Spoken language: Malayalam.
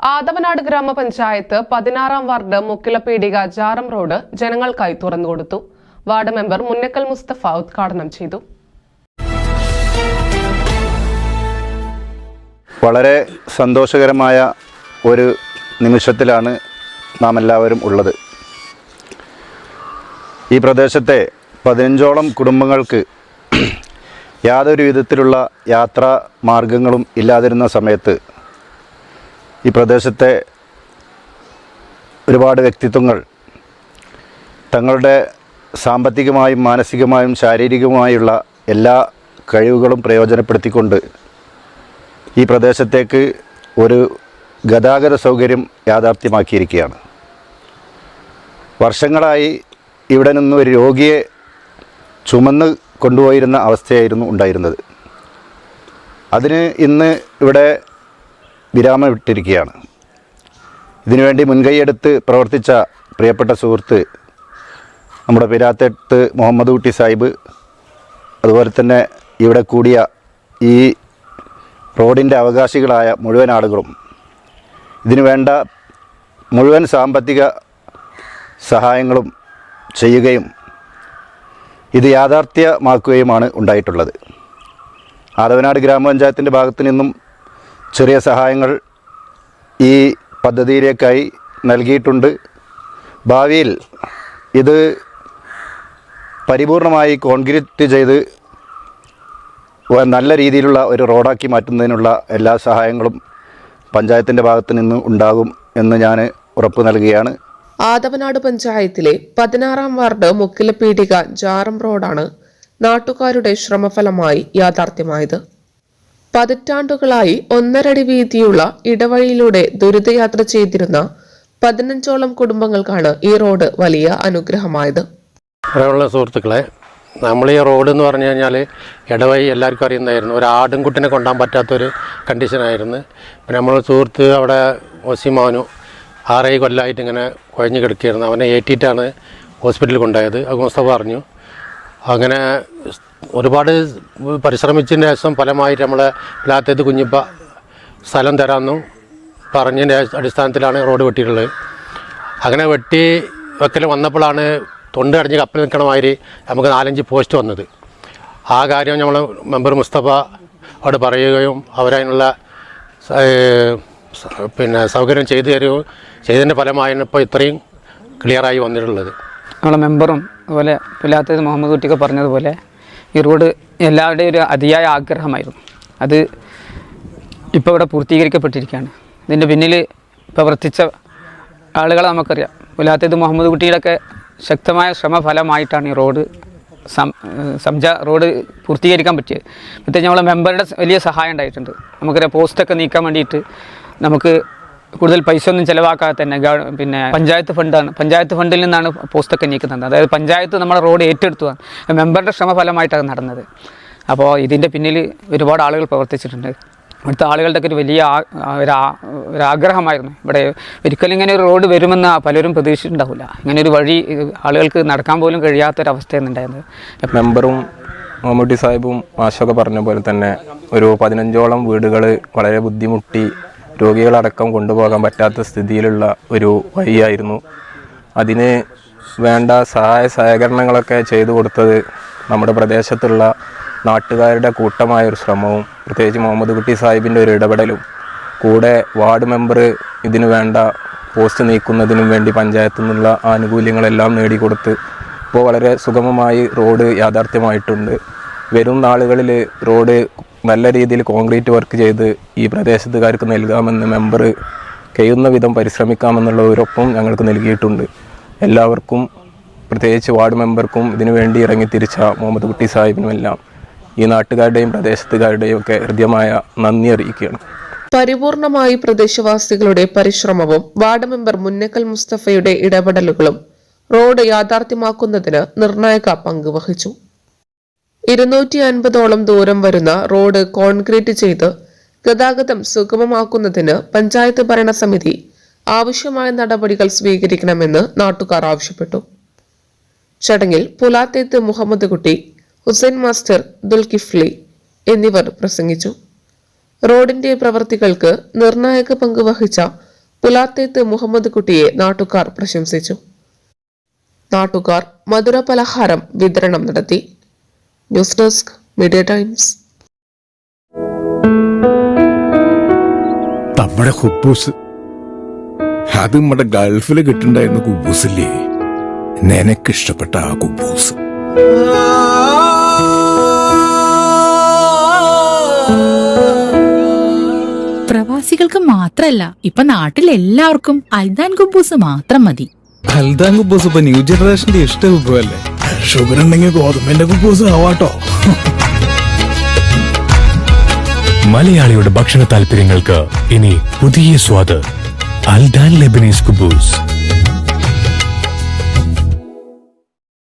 ആദവനാട് ഗ്രാമപഞ്ചായത്ത് പതിനാറാം വാർഡ് മുക്കിലപ്പീടിക ജാറം റോഡ് ജനങ്ങൾക്കായി തുറന്നുകൊടുത്തു വാർഡ് മെമ്പർ മുന്നക്കൽ മുസ്തഫ ഉദ്ഘാടനം ചെയ്തു. വളരെ സന്തോഷകരമായ ഒരു നിമിഷത്തിലാണ് നാം എല്ലാവരും ഉള്ളത്. ഈ പ്രദേശത്തെ പതിനഞ്ചോളം കുടുംബങ്ങൾക്ക് യാതൊരു വിധത്തിലുള്ള യാത്രാ മാർഗങ്ങളും ഇല്ലാതിരുന്ന സമയത്ത് ഈ പ്രദേശത്തെ ഒരുപാട് വ്യക്തിത്വങ്ങൾ തങ്ങളുടെ സാമ്പത്തികമായും മാനസികമായും ശാരീരികമായുള്ള എല്ലാ കഴിവുകളും പ്രയോജനപ്പെടുത്തിക്കൊണ്ട് ഈ പ്രദേശത്തേക്ക് ഒരു ഗതാഗത സൗകര്യം യാഥാർത്ഥ്യമാക്കിയിരിക്കുകയാണ്. വർഷങ്ങളായി ഇവിടെ നിന്ന് ഒരു രോഗിയെ ചുമന്ന് കൊണ്ടുപോയിരുന്ന അവസ്ഥയായിരുന്നു ഉണ്ടായിരുന്നത്. അതിന് ഇന്ന് ഇവിടെ വിരാമം ഇട്ടിരിക്കുകയാണ് ഇതിനുവേണ്ടി മുൻകൈയെടുത്ത് പ്രവർത്തിച്ച പ്രിയപ്പെട്ട സുഹൃത്ത് നമ്മുടെ പിരാത്തെട്ട് മുഹമ്മദ് കുട്ടി സാഹിബ് അതുപോലെ തന്നെ ഇവിടെ കൂടിയ ഈ റോഡിന്റെ അവകാശികളായ മുഴുവൻ ആളുകളും ഇതിനു വേണ്ട മുഴുവൻ സാമ്പത്തിക സഹായങ്ങളും ചെയ്യുകയും ഇത് യാഥാർത്ഥ്യമാക്കുകയുമാണ് ഉണ്ടായിട്ടുള്ളത്. ആദവനാട് ഗ്രാമപഞ്ചായത്തിന്റെ ഭാഗത്തു നിന്നും ചെറിയ സഹായങ്ങൾ ഈ പദ്ധതിയിലേക്കായി നൽകിയിട്ടുണ്ട്. ഭാവിയിൽ ഇത് പരിപൂർണമായി കോൺക്രീറ്റ് ചെയ്ത് നല്ല രീതിയിലുള്ള ഒരു റോഡാക്കി മാറ്റുന്നതിനുള്ള എല്ലാ സഹായങ്ങളും പഞ്ചായത്തിന്റെ ഭാഗത്തു നിന്ന് ഉണ്ടാകും എന്ന് ഞാൻ ഉറപ്പ് നൽകുകയാണ്. ആദവനാട് പഞ്ചായത്തിലെ പതിനാറാം വാർഡ് മുക്കിലപ്പീടിക ജാറം റോഡാണ് നാട്ടുകാരുടെ ശ്രമഫലമായി യാഥാർത്ഥ്യമായത്. പതിറ്റാണ്ടുകളായി ഒന്നരടി വീതിയുള്ള ഇടവഴിയിലൂടെ ദുരിതയാത്ര ചെയ്തിരുന്ന പതിനഞ്ചോളം കുടുംബങ്ങൾക്കാണ് ഈ റോഡ് വലിയ അനുഗ്രഹമായത്. പ്രിയമുള്ള സുഹൃത്തുക്കളെ നമ്മൾ ഈ റോഡ് എന്ന് പറഞ്ഞു കഴിഞ്ഞാൽ ഇടവഴി എല്ലാവർക്കും അറിയുന്നതായിരുന്നു. ഒരു ആടും ആടുംകുട്ടിനെ കൊണ്ടാൻ പറ്റാത്തൊരു കണ്ടീഷനായിരുന്നു. പിന്നെ നമ്മൾ സുഹൃത്ത് അവിടെ ഒസിമാനു ആറേ കൊല്ലമായിട്ട് ഇങ്ങനെ കുഴഞ്ഞു കിടക്കുകയായിരുന്നു അവനെ ഏറ്റിയിട്ടാണ് ഹോസ്പിറ്റലിൽ കൊണ്ടായത് അത് മുസ്തഫ പറഞ്ഞു. അങ്ങനെ ഒരുപാട് പരിശ്രമിച്ചതിന് ശേഷം ഫലമായിട്ട് നമ്മളെ ലാത്തേത്ത് കുഞ്ഞിപ്പ സ്ഥലം തരാമെന്നും പറഞ്ഞതിന്റെ അടിസ്ഥാനത്തിലാണ് റോഡ് വെട്ടിയിട്ടുള്ളത്. അങ്ങനെ വെട്ടി വെക്കൽ വന്നപ്പോഴാണ് തൊണ്ടടഞ്ഞ് കപ്പൽ നിൽക്കണ മാതിരി നമുക്ക് നാലഞ്ച് പോസ്റ്റ് വന്നത്. ആ കാര്യം നമ്മൾ മെമ്പർ മുസ്തഫ അവിടെ പറയുകയും അവരതിനുള്ള പിന്നെ സൗകര്യം ചെയ്തു തരുകയും ചെയ്തതിന്റെ ഫലമായാണ് ഇപ്പോൾ ഇത്രയും ക്ലിയറായി വന്നിട്ടുള്ളത്. നമ്മളെ മെമ്പറും അതുപോലെ പുലാത്തത് മുഹമ്മദ് കുട്ടിയൊക്കെ പറഞ്ഞതുപോലെ ഈ റോഡ് എല്ലാവരുടെയും ഒരു അതിയായ ആഗ്രഹമായിരുന്നു. അത് ഇപ്പോൾ ഇവിടെ പൂർത്തീകരിക്കപ്പെട്ടിരിക്കുകയാണ്. ഇതിന്റെ പിന്നിൽ പ്രവർത്തിച്ച ആളുകളെ നമുക്കറിയാം. പുലാത്തത് മുഹമ്മദ് കുട്ടിയുടെയൊക്കെ ശക്തമായ ശ്രമഫലമായിട്ടാണ് ഈ റോഡ് സംജ റോഡ് പൂർത്തീകരിക്കാൻ പറ്റിയത്. പ്രത്യേകിച്ച് നമ്മളെ മെമ്പറുടെ വലിയ സഹായം ഉണ്ടായിട്ടുണ്ട്. നമുക്കറിയാം പോസ്റ്റൊക്കെ നീക്കാൻ വേണ്ടിയിട്ട് നമുക്ക് കൂടുതൽ പൈസ ഒന്നും ചിലവാക്കാതെ തന്നെ പിന്നെ പഞ്ചായത്ത് ഫണ്ടാണ് പഞ്ചായത്ത് ഫണ്ടിൽ നിന്നാണ് പോസ്റ്റൊക്കെ നീക്കുന്നത്. അതായത് പഞ്ചായത്ത് നമ്മുടെ റോഡ് ഏറ്റെടുത്തതാണ്. മെമ്പറുടെ ശ്രമഫലമായിട്ടാണ് നടന്നത്. അപ്പോൾ ഇതിന്റെ പിന്നിൽ ഒരുപാട് ആളുകൾ പ്രവർത്തിച്ചിട്ടുണ്ട്. ഇവിടുത്തെ ആളുകളുടെ ഒക്കെ ഒരു വലിയ ആ- ആ- ഒരു ആ- ഒരു ആഗ്രഹമായിരുന്നു. ഇവിടെ ഒരിക്കലും ഇങ്ങനെ ഒരു റോഡ് വരുമെന്ന് പലരും പ്രതീക്ഷിച്ചിട്ടുണ്ടാവില്ല. ഇങ്ങനെ ഒരു വഴി ആളുകൾക്ക് നടക്കാൻ പോലും കഴിയാത്തൊരവസ്ഥയാണ് ഉണ്ടായിരുന്നത് മെമ്പറും മമ്മൂട്ടി സാഹിബും മാഷൊക്കെ പറഞ്ഞ പോലെ തന്നെ ഒരു പതിനഞ്ചോളം വീടുകൾ വളരെ ബുദ്ധിമുട്ടി രോഗികളടക്കം കൊണ്ടുപോകാൻ പറ്റാത്ത സ്ഥിതിയിലുള്ള ഒരു വഴിയായിരുന്നു. അതിന് വേണ്ട സഹായ സഹകരണങ്ങളൊക്കെ ചെയ്തു കൊടുത്തത് നമ്മുടെ പ്രദേശത്തുള്ള നാട്ടുകാരുടെ കൂട്ടമായ ഒരു ശ്രമവും പ്രത്യേകിച്ച് മുഹമ്മദ് കുട്ടി സാഹിബിന്റെ ഒരു ഇടപെടലും കൂടെ വാർഡ് മെമ്പർ ഇതിനു വേണ്ട പോസ്റ്റ് നീക്കുന്നതിനും വേണ്ടി പഞ്ചായത്തു നിന്നുള്ള ആനുകൂല്യങ്ങളെല്ലാം നേടിക്കൊടുത്ത് ഇപ്പോൾ വളരെ സുഗമമായി റോഡ് യാഥാർത്ഥ്യമായിട്ടുണ്ട്. വരും നാളുകളിൽ റോഡ് നല്ല രീതിയിൽ കോൺക്രീറ്റ് വർക്ക് ചെയ്ത് ഈ പ്രദേശത്തുകാർക്ക് നൽകാമെന്ന് മെമ്പർ കഴിയുന്ന വിധം പരിശ്രമിക്കാമെന്നുള്ള ഒരൊപ്പം ഞങ്ങൾക്ക് നൽകിയിട്ടുണ്ട്. എല്ലാവർക്കും പ്രത്യേകിച്ച് വാർഡ് മെമ്പർക്കും ഇതിനു വേണ്ടി ഇറങ്ങിത്തിരിച്ച മുഹമ്മദ് കുട്ടി സാഹിബിനും എല്ലാം ഈ നാട്ടുകാരുടെയും പ്രദേശത്തുകാരുടെയും ഒക്കെ ഹൃദ്യമായ നന്ദി അറിയിക്കുകയാണ്. പരിപൂർണമായി പ്രദേശവാസികളുടെ പരിശ്രമവും വാർഡ് മെമ്പർ മുന്നക്കൽ മുസ്തഫയുടെ ഇടപെടലുകളും റോഡ് യാഥാർത്ഥ്യമാക്കുന്നതിന് നിർണായക പങ്ക് വഹിച്ചു. ഇരുന്നൂറ്റി അൻപതോളം ദൂരം വരുന്ന റോഡ് കോൺക്രീറ്റ് ചെയ്ത് ഗതാഗതം സുഗമമാക്കുന്നതിന് പഞ്ചായത്ത് ഭരണസമിതി ആവശ്യമായ നടപടികൾ സ്വീകരിക്കണമെന്ന് നാട്ടുകാർ ആവശ്യപ്പെട്ടു. ചടങ്ങിൽ പുലാത്തേത്ത് മുഹമ്മദ് കുട്ടി ഹുസൈൻ മാസ്റ്റർ ദുൽകിഫ്ലി എന്നിവർ പ്രസംഗിച്ചു. റോഡിന്റെ പ്രവർത്തികൾക്ക് നിർണായക പങ്ക് വഹിച്ച പുലാത്തേത്ത് മുഹമ്മദ് കുട്ടിയെ നാട്ടുകാർ പ്രശംസിച്ചു. നാട്ടുകാർ മധുര പലഹാരം വിതരണം നടത്തി. ന്യൂസ് ഡെസ്ക് മീഡിയ ടൈംസ് നമ്മുടെ ഹുബൂസ്. അത് നമ്മുടെ ഗൾഫിൽ കിട്ടുണ്ടായിരുന്ന നിനക്ക് ഇഷ്ടപ്പെട്ട ആ കുബൂസ്. പ്രവാസികൾക്ക് മാത്രല്ല ഇപ്പൊ നാട്ടിൽ എല്ലാവർക്കും അൽദാൻ കുബൂസ് മാത്രം മതി. ഹൽദാൻ കുബൂസ് ഇപ്പൊ ന്യൂ ജനറേഷന്റെ ഇഷ്ട വിഭവല്ലേ ഷുഗർ ഉണ്ടെങ്കിൽ ഗോതമ്പിന്റെ കുബൂസ് ആവാട്ടോ. മലയാളിയുടെ ഭക്ഷണ താല്പര്യങ്ങൾക്ക് ഇനി പുതിയ സ്വാദ്. അൽദാൻ ലെബനീസ് കുബൂസ്.